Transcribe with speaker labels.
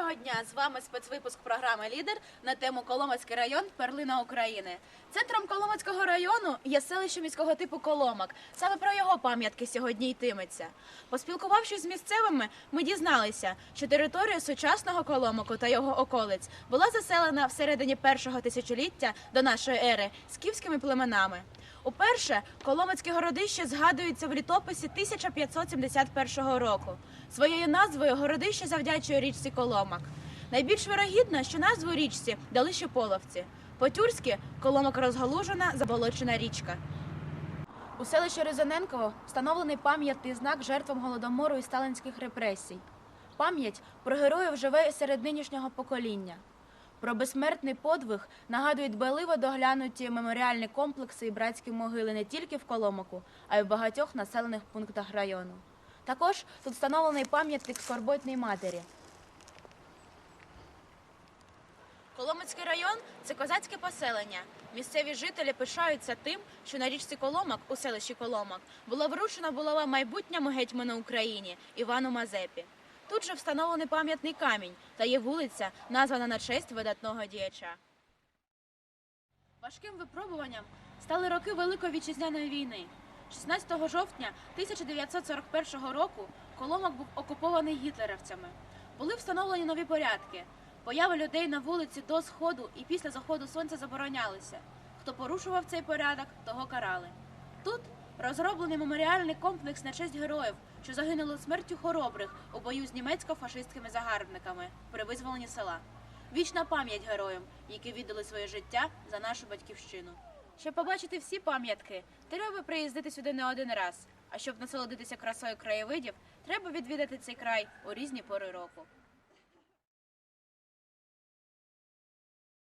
Speaker 1: Доброго дня! З вами спецвипуск програми Лідер на тему Коломацький район Перлина України. Центром Коломацького району є селище міського типу Коломак. Саме про його пам'ятки сьогодні йтиметься. Поспілкувавшись з місцевими, ми дізналися, що територія сучасного Коломаку та його околиць була заселена всередині першого тисячоліття до нашої ери скіфськими племенами. Уперше Коломацьке городище згадується в літописі 1571 року. Своєю назвою городище завдячує річці Коломак. Найбільш вирогідно, що назву річці дали ще половці. По-тюрськи Коломак розгалужена заболочена річка. У селищі Ризаненково встановлений пам'ятний знак жертвам голодомору і сталінських репресій. Пам'ять про героїв живе серед нинішнього покоління. Про безсмертний подвиг нагадують дбайливо доглянуті меморіальні комплекси і братські могили не тільки в Коломаку, а й в багатьох населених пунктах району. Також тут встановлений пам'ятник скорботній матері. Коломацький район це козацьке поселення. Місцеві жителі пишаються тим, що на річці Коломак у селищі Коломак була вручена булава майбутньому гетьману Україні Івану Мазепі. Тут же встановлений пам'ятний камінь та є вулиця, названа на честь видатного діяча. Важким випробуванням стали роки Великої вітчизняної війни. 16 жовтня 1941 року Коломак був окупований гітлерівцями. Були встановлені нові порядки. Поява людей на вулиці до сходу і після заходу сонця заборонялися. Хто порушував цей порядок, того карали. Тут розроблений меморіальний комплекс на честь героїв, що загинули смертю хоробрих у бою з німецько-фашистськими загарбниками при визволенні села. Вічна пам'ять героям, які віддали своє життя за нашу батьківщину. Щоб побачити всі пам'ятки, треба приїздити сюди не один раз. А щоб насолодитися красою краєвидів, треба відвідати цей край у різні пори року.